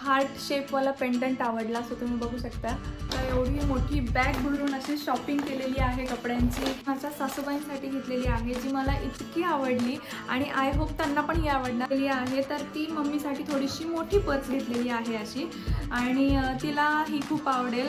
Heart शेपवाला pendant आवडला असं तुम्ही बघू शकता. तर एवढी मोठी बॅग भरून अशी शॉपिंग केलेली आहे कपड्यांची. माझ्या सासूबाईंसाठी घेतलेली आहे जी मला इतकी आवडली आणि आय होप त्यांना पण ही आवडलेली आहे. तर ती मम्मीसाठी थोडीशी मोठी पर्स घेतलेली आहे अशी. आणि तिला ही खूप आवडेल.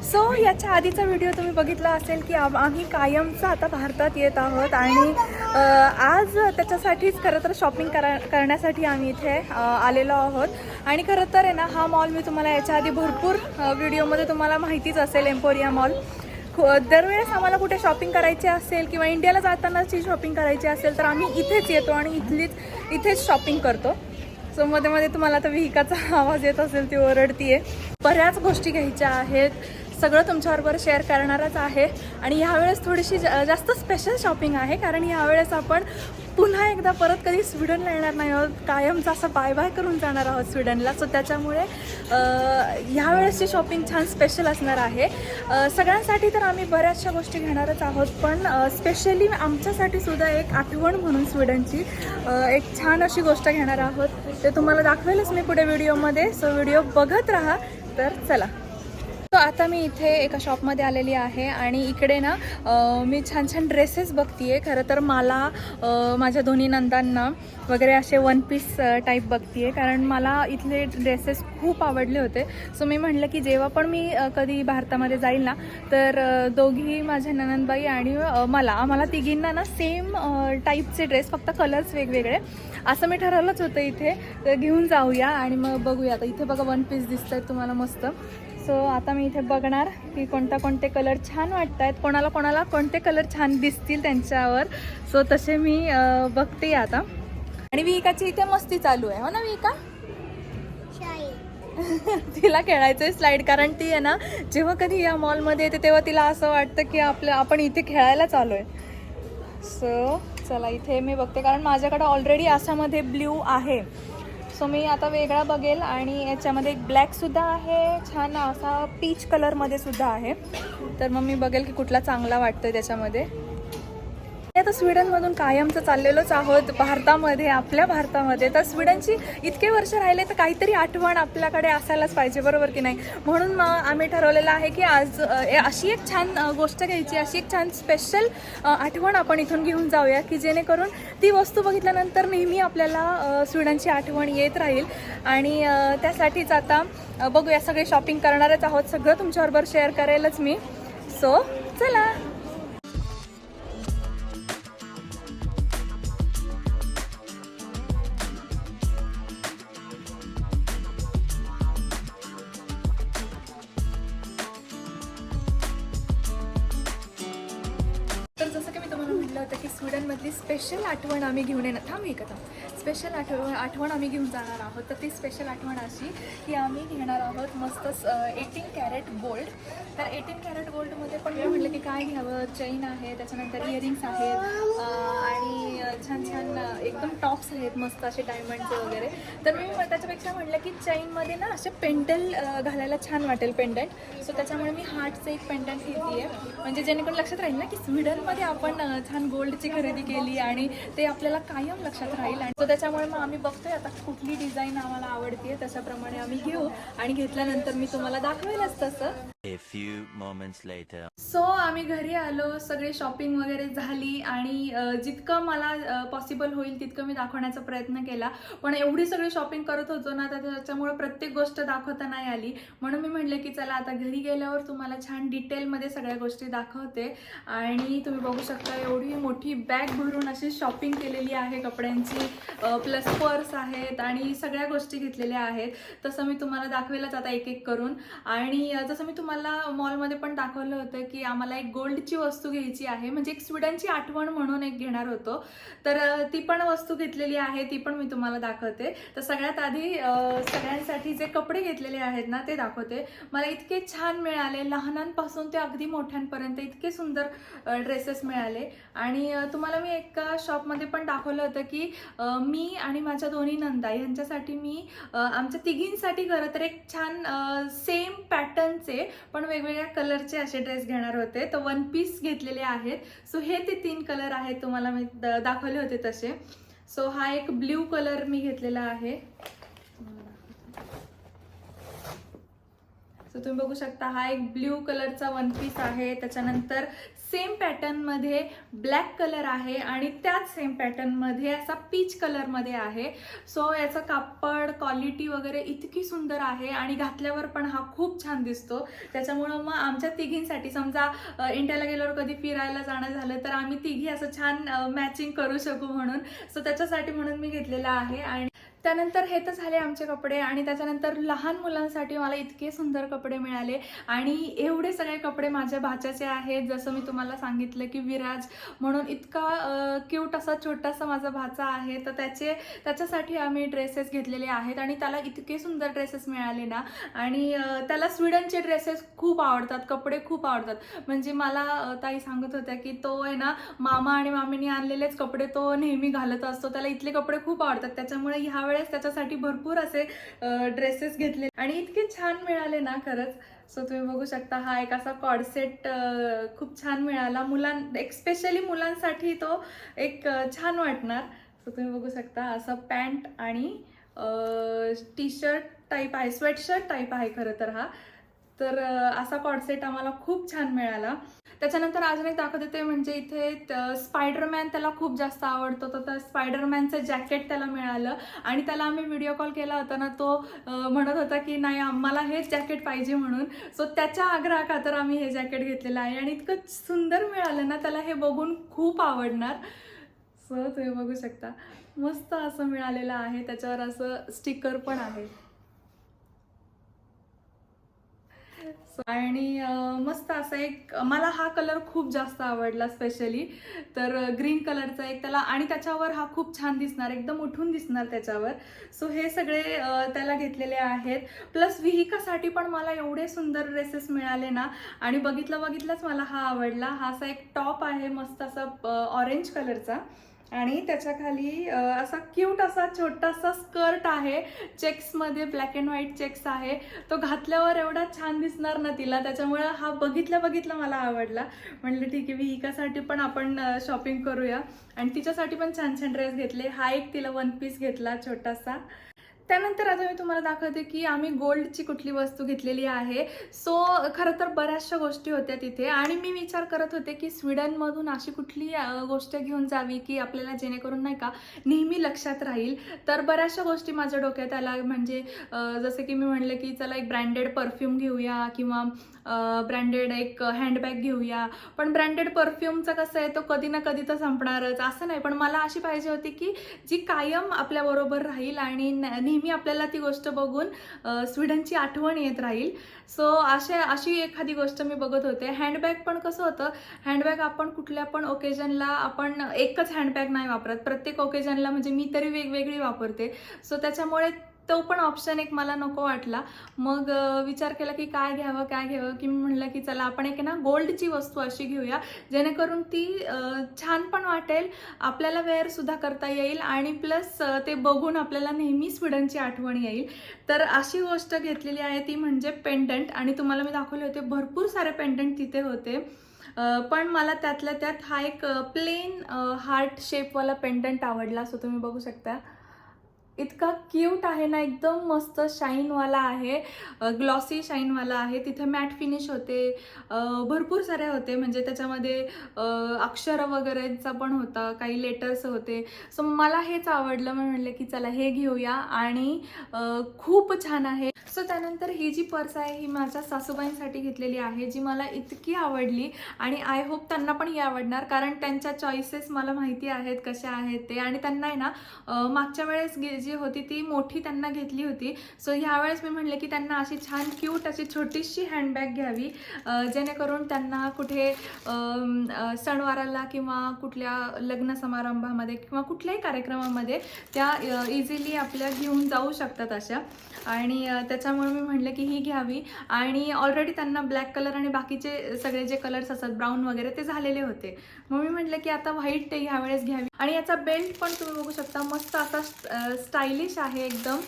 सो याच्या आधीचा व्हिडिओ तुम्ही बघितला असेल की आम्ही कायमचं आता भारतात येत आहोत आणि आज त्याच्यासाठीच खरं तर शॉपिंग करा करण्यासाठी आम्ही इथे आलेलो आहोत. आणि खरं तर आहे ना हा मॉल मी तुम्हाला याच्या आधी भरपूर व्हिडिओमध्ये तुम्हाला माहितीच असेल एम्पोरिया मॉल दरवेळेस आम्हाला कुठे शॉपिंग करायची असेल किंवा इंडियाला जातानाची शॉपिंग करायची असेल तर आम्ही इथेच येतो आणि इथलीच इथेच शॉपिंग करतो. सो मध्ये मध्ये तुम्हाला आता विहिकाचा आवाज येत असेल ती ओरडतीये. बऱ्याच गोष्टी घ्यायच्या आहेत. सगळं तुमच्याबरोबर शेअर करणारच आहे. आणि ह्यावेळेस थोडीशी जा- जास्त स्पेशल शॉपिंग आहे कारण ह्यावेळेस आपण पुन्हा एकदा परत कधी स्वीडनला येणार नाही आहोत. कायमचं असं बाय बाय करून जाणार आहोत स्वीडनला. सो त्याच्यामुळे ह्यावेळेसची शॉपिंग छान स्पेशल असणार आहे. सगळ्यांसाठी तर आम्ही बऱ्याचशा गोष्टी घेणारच आहोत पण स्पेशली आमच्यासाठी सुद्धा एक आठवण म्हणून स्वीडनची एक छान अशी गोष्ट घेणार आहोत. ते तुम्हाला दाखवेलच मी पुढे व्हिडिओमध्ये सो व्हिडिओ बघत राहा. तर चला. तर आता मी इथे एका शॉपमध्ये आलेली आहे आणि इकडे ना मी छान छान ड्रेसेस बघतीये. खरं तर मला माझ्या दोन्ही नंदांना वगैरे असे वन पीस टाईप बघतीये. कारण मला इथले ड्रेसेस खूप आवडले होते. सो मी म्हटलं की जेव्हा पण मी कधी भारतामध्ये जाईल ना तर दोघी माझ्या ननंदबाई आणि मला आम्हाला तिघींना ना सेम टाईपचे ड्रेस फक्त कलर्स वेगवेगळे. असं मी ठरवलंच होतं इथे. तर घेऊन जाऊया आणि मग बघूया. आता इथे बघा वन पीस दिसत आहेत तुम्हाला मस्त. सो आता मी इथे बघणार की कोणता कोणते कलर छान वाटत आहेत कोणाला कोणाला कोणते कलर छान दिसतील त्यांच्यावर. सो तसे मी बघते आता. आणि विकाची इथे मस्ती चालू आहे. हो ना विका तिला खेळायचं आहे स्लाईड कारण ती आहे ना जेव्हा कधी या मॉलमध्ये येते तेव्हा तिला असं वाटतं की आपलं आपण इथे खेळायला चालू आहे. सो चला इथे मी बघते. कारण माझ्याकडे ऑलरेडी आसामध्ये ब्ल्यू आहे. सो मी आता वेगळा बघेल आणि याच्यामध्ये एक ब्लॅकसुद्धा आहे छान असा पीच कलरमध्ये सुद्धा आहे. तर मग मी बघेल की कुठला चांगला वाटतोय त्याच्यामध्ये. आता स्वीडनमधून कायमचं चाललेलोच आहोत भारतामध्ये आपल्या भारतामध्ये. तर स्वीडनची इतके वर्ष राहिले तर काहीतरी आठवण आपल्याकडे असायलाच पाहिजे बरोबर की नाही? म्हणून मग आम्ही ठरवलेलं आहे की आज ए- अशी एक छान गोष्ट घ्यायची अशी एक छान स्पेशल आठवण आपण इथून घेऊन जाऊया की जेणेकरून ती वस्तू बघितल्यानंतर नेहमी आपल्याला स्वीडनची आठवण येत राहील. आणि त्यासाठीच आता बघूया सगळे शॉपिंग करणारच आहोत. सगळं तुमच्याबरोबर शेअर करेलच मी. सो चला. जसं की मी तुम्हाला म्हटलं होतं की स्वीडनमधली स्पेशल आठवण आम्ही घेऊन येणार. थांब एक कथा स्पेशल आठवण आठवण आम्ही घेऊन जाणार आहोत. तर ती स्पेशल आठवण अशी की आम्ही घेणार आहोत मस्त एटीन कॅरेट गोल्ड तर एटीन कॅरेट गोल्डमध्ये पण मी म्हटलं की काय घ्यावं? चैन आहे त्याच्यानंतर इयरिंग्स आहेत आणि छान छान एकदम टॉप्स आहेत मस्त असे डायमंडचे वगैरे. तर मी त्याच्यापेक्षा म्हटलं की चैनमध्ये ना असे पेंडल घालायला छान वाटेल पेंडंट. सो त्याच्यामुळे मी हार्टचं एक पेंडंट घेते आहे म्हणजे जेणेकरून लक्षात राहील ना की स्वीडनमध्ये आपण छान गोल्डची खरेदी केली आणि ते आपल्याला कायम लक्षात राहील आणि सो त्याच्यामुळे मग आम्ही बघतोय आता कुठली डिझाईन आम्हाला आवडते त्याच्याप्रमाणे आम्ही घेऊ. आणि घेतल्यानंतर मी तुम्हाला दाखवेलच तसं. A few moments later. So आम्ही घरी आलो सगळे शॉपिंग वगैरे झाली आणि जितकं मला पॉसिबल होईल तितकं मी दाखवण्याचा प्रयत्न केला. पण एवढी सगळी शॉपिंग करत होतो ना तर त्याच्यामुळे प्रत्येक गोष्ट दाखवता नाही आली. म्हणून मी म्हटलं की चला आता घरी गेल्यावर तुम्हाला छान डिटेलमध्ये सगळ्या गोष्टी दाखवते. आणि तुम्ही बघू शकता एवढी मोठी बॅग भरून अशी शॉपिंग केलेली आहे कपड्यांची. प्लस पर्स आहेत आणि सगळ्या गोष्टी घेतलेल्या आहेत. तसं मी तुम्हाला दाखवेलच आता एक एक करून. आणि जसं मी तुम्हाला तुम्हाला मॉलमध्ये पण दाखवलं होतं की आम्हाला एक गोल्डची वस्तू घ्यायची आहे. म्हणजे एक स्वीडनची आठवण म्हणून एक घेणार होतो. तर ती पण वस्तू घेतलेली आहे. ती पण मी तुम्हाला दाखवते. तर सगळ्यात आधी सगळ्यांसाठी जे कपडे घेतलेले आहेत ना ते दाखवते. मला इतके छान मिळाले. लहानांपासून ते अगदी मोठ्यांपर्यंत इतके सुंदर ड्रेसेस मिळाले. आणि तुम्हाला मी एका शॉपमध्ये पण दाखवलं होतं की मी आणि माझ्या दोन्ही नंदा यांच्यासाठी मी आमच्या तिघींसाठी खरं तर एक छान सेम पॅटर्नचे पण वेगवेगळ्या कलरचे असे ड्रेस घेणार होते. तर वन पीस घेतलेले आहेत. सो हे ते तीन कलर आहेत. तुम्हाला मी दाखवले होते तसे. सो हा एक ब्ल्यू कलर मी घेतलेला आहे. सो तुम्ही बघू शकता हा एक ब्ल्यू कलरचा वन पीस आहे. त्याच्यानंतर सेम पॅटर्नमध्ये ब्लॅक कलर आहे आणि त्याच सेम पॅटर्नमध्ये असा पीच कलरमध्ये आहे. सो याचं कापड क्वालिटी वगैरे इतकी सुंदर आहे आणि घातल्यावर पण हा खूप छान दिसतो. त्याच्यामुळं मग आमच्या तिघींसाठी समजा इंडियाला गेल्यावर कधी फिरायला जाणं झालं तर आम्ही तिघी असं छान मॅचिंग करू शकू म्हणून. सो त्याच्यासाठी म्हणून मी घेतलेला आहे आणि त्यानंतर हे तर झाले आमचे कपडे आणि त्याच्यानंतर लहान मुलांसाठी मला इतके सुंदर कपडे मिळाले. आणि एवढे सगळे कपडे माझ्या भाच्याचे आहेत. जसं मी तुम्हाला सांगितलं की विराज म्हणून इतका क्यूट असा छोटासा माझा भाचा आहे. तर त्याचे त्याच्यासाठी आम्ही ड्रेसेस घेतलेले आहेत आणि त्याला इतके सुंदर ड्रेसेस मिळाले ना. आणि त्याला स्वीडनचे ड्रेसेस खूप आवडतात. कपडे खूप आवडतात. म्हणजे मला ताई सांगत होत्या की तो आहे ना मामा आणि मामीने आणलेलेच कपडे तो नेहमी घालत असतो. त्याला इथले कपडे खूप आवडतात. त्याच्यामुळे ह्या त्यावेळेस त्याच्यासाठी भरपूर असे ड्रेसेस घेतले. आणि इतके छान मिळाले ना खरंच. सो तुम्ही बघू शकता हा एक असा कॉडसेट खूप छान मिळाला. मुलां एक्स्पेशली मुलांसाठी तो एक छान वाटणार. सो तुम्ही बघू शकता असं पॅन्ट आणि टी शर्ट टाईप आहे स्वेटशर्ट टाईप आहे खरं तर हा. तर असा कॉडसेट आम्हाला खूप छान मिळाला. त्याच्यानंतर अजून एक दाखवते ते म्हणजे इथे स्पायडरमॅन त्याला खूप जास्त आवडतो. तर त्या स्पायडरमॅनचं जॅकेट त्याला मिळालं आणि त्याला आम्ही व्हिडिओ कॉल केला होता ना तो म्हणत होता की नाही आम्हाला हेच जॅकेट पाहिजे म्हणून. सो त्याच्या आग्रहाखातर आम्ही हे जॅकेट घेतलेलं आहे आणि इतकं सुंदर मिळालं ना त्याला हे बघून खूप आवडणार. सो तुम्ही बघू शकता. मस्त असं मिळालेलं आहे. त्याच्यावर असं स्टिकर पण आहे So, आणि मस्त असा एक मला हा कलर खूप जास्त आवडला स्पेशली तर ग्रीन कलरचा एक त्याला आणि त्याच्यावर हा खूप छान दिसणार एकदम उठून दिसणार त्याच्यावर. सो हे सगळे त्याला घेतलेले आहेत. प्लस विहिकासाठी पण मला एवढे सुंदर ड्रेसेस मिळाले ना आणि बघितलं बघितलंच मला हा आवडला. हा असा एक टॉप आहे मस्त असा ऑरेंज कलरचा आणि त्याच्याखाली असा क्यूट असा छोटासा स्कर्ट आहे. चेक्समध्ये ब्लॅक अँड व्हाईट चेक्स आहे. तो घातल्यावर एवढा छान दिसणार ना तिला. त्याच्यामुळं हा बघितल्या बघितला मला आवडला. म्हटलं ठीक आहे मी हिकासाठी पण आपण शॉपिंग करूया. आणि तिच्यासाठी पण छान छान ड्रेस घेतले. हा एक तिला वन पीस घेतला छोटासा. त्यानंतर आता मी तुम्हाला दाखवते की आम्ही गोल्डची कुठली वस्तू घेतलेली आहे. सो खरं तर बऱ्याचशा गोष्टी होत्या तिथे. आणि मी विचार करत होते की स्वीडनमधून अशी कुठली गोष्ट घेऊन जावी की आपल्याला जेणेकरून नाही का नेहमी लक्षात राहील. तर बऱ्याचशा गोष्टी माझ्या डोक्यात आल्या. म्हणजे जसं की मी म्हणलं की चला एक ब्रँडेड परफ्यूम घेऊया किंवा ब्रँडेड एक हँडबॅग घेऊया. पण ब्रँडेड परफ्यूमचं कसं आहे तो कधी ना कधी तर संपणारच. असं नाही. पण मला अशी पाहिजे होती की जी कायम आपल्याबरोबर राहील आणि न- नेहमी आपल्याला ती गोष्ट बघून स्वीडनची आठवण येत राहील. सो अशा अशी एखादी गोष्ट मी बघत होते. हँडबॅग पण कसं होतं हँडबॅग आपण कुठल्या पण ओकेजनला आपण एकच हँडबॅग नाही वापरत. प्रत्येक ओकेजनला म्हणजे मी तरी वेगवेगळी वापरते. सो त्याच्यामुळे तो पण ऑप्शन एक मला नको वाटला. मग विचार केला की काय घ्यावं काय घ्यावं? की मी म्हणलं की चला आपण एक आहे ना गोल्डची वस्तू अशी घेऊया जेणेकरून ती छान पण वाटेल आपल्याला वेअरसुद्धा करता येईल आणि प्लस ते बघून आपल्याला नेहमी स्वीडनची आठवण येईल. तर अशी गोष्ट घेतलेली आहे ती म्हणजे पेंडंट आणि तुम्हाला मी दाखवले होते भरपूर सारे पेंडंट तिथे होते. पण मला त्यातल्या त्यात हा एक प्लेन हार्ट शेपवाला पेंडंट आवडला असं तुम्ही बघू शकता. इतका क्यूट आहे ना एकदम मस्त शाईनवाला आहे. ग्लॉसी शाईनवाला आहे. तिथे मॅट फिनिश होते. भरपूर सारे होते. म्हणजे त्याच्यामध्ये अक्षरं वगैरेचा पण होता. काही लेटर्स होते. सो मला हेच आवडलं. मी म्हणलं की चला हे घेऊया. आणि खूप छान आहे. सो त्यानंतर ही जी पर्स आहे ही माझ्या सासूबाईंसाठी घेतलेली आहे जी मला इतकी आवडली. आणि आय होप त्यांना पण ही आवडणार. कारण त्यांच्या चॉईसेस मला माहिती आहेत कशा आहेत ते. आणि त्यांना आहे ना मागच्या वेळेस गे- जी होती ती मोठी त्यांना घेतली होती. सो ह्यावेळेस मी म्हणले की त्यांना अशी छान क्यूट अशी छोटीशी हँडबॅग घ्यावी जेणेकरून त्यांना कुठे सणवाराला किंवा कुठल्या लग्न समारंभामध्ये किंवा कुठल्याही कार्यक्रमामध्ये त्या इझिली आपल्या घेऊन जाऊ शकतात अशा. आणि त्याच्यामुळे मी म्हणलं की ही घ्यावी. आणि ऑलरेडी त्यांना ब्लॅक कलर आणि बाकीचे सगळे जे कलर्स असतात ब्राऊन वगैरे ते झालेले होते. मग मी म्हटलं की आता व्हाईट ते ह्यावेळेस घ्यावी. आणि याचा बेल्ट पण तुम्ही बघू शकता मस्त असा स्टायलिश आहे एकदम.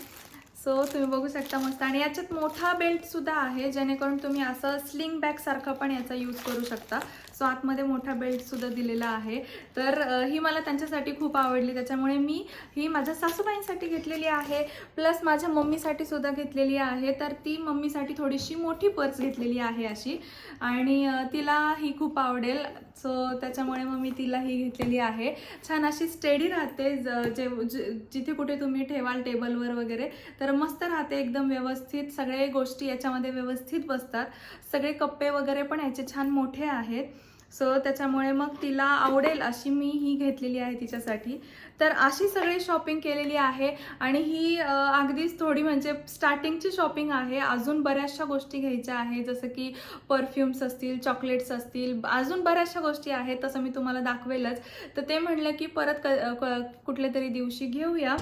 सो तुम्ही बघू शकता मस्त. आणि याच्यात मोठा बेल्ट सुद्धा आहे जेणेकरून तुम्ही असं स्लिंग बॅग पण याचा यूज करू शकता. सो आतमध्ये मोठा बेल्ट सुद्धा दिलेला आहे. तर ही मला त्यांच्यासाठी खूप आवडली. त्याच्यामुळे मी ही माझ्या सासूबाईंसाठी घेतलेली आहे. प्लस माझ्या मम्मीसाठी सुद्धा घेतलेली आहे. तर ती मम्मीसाठी थोडीशी मोठी पर्स घेतलेली आहे अशी. आणि तिला ही खूप आवडेल. सो त्याच्यामुळे मग मी तिला ही घेतलेली आहे. छान अशी स्टेडी राहते. ज- जे- जिथे कुठे तुम्ही ठेवाल टेबलवर वगैरे तर मस्त राहते एकदम व्यवस्थित. सगळे गोष्टी याच्यामध्ये व्यवस्थित बसतात. सगळे कप्पे वगैरे पण याचे छान मोठे आहेत. सो त्याच्यामुळे मग तिला आवडेल अशी मी ही घेतलेली आहे तिच्यासाठी. तर अशी सगळी शॉपिंग केलेली आहे आणि ही अगदीच थोडी म्हणजे स्टार्टिंगची शॉपिंग आहे. अजून बऱ्याचशा गोष्टी घ्यायच्या आहे जसं की परफ्युम्स असतील चॉकलेट्स असतील अजून बऱ्याचशा गोष्टी आहेत. तसं मी तुम्हाला दाखवेलच. तर ते म्हणलं की परत क क- कुठल्या तरी दिवशी घेऊया.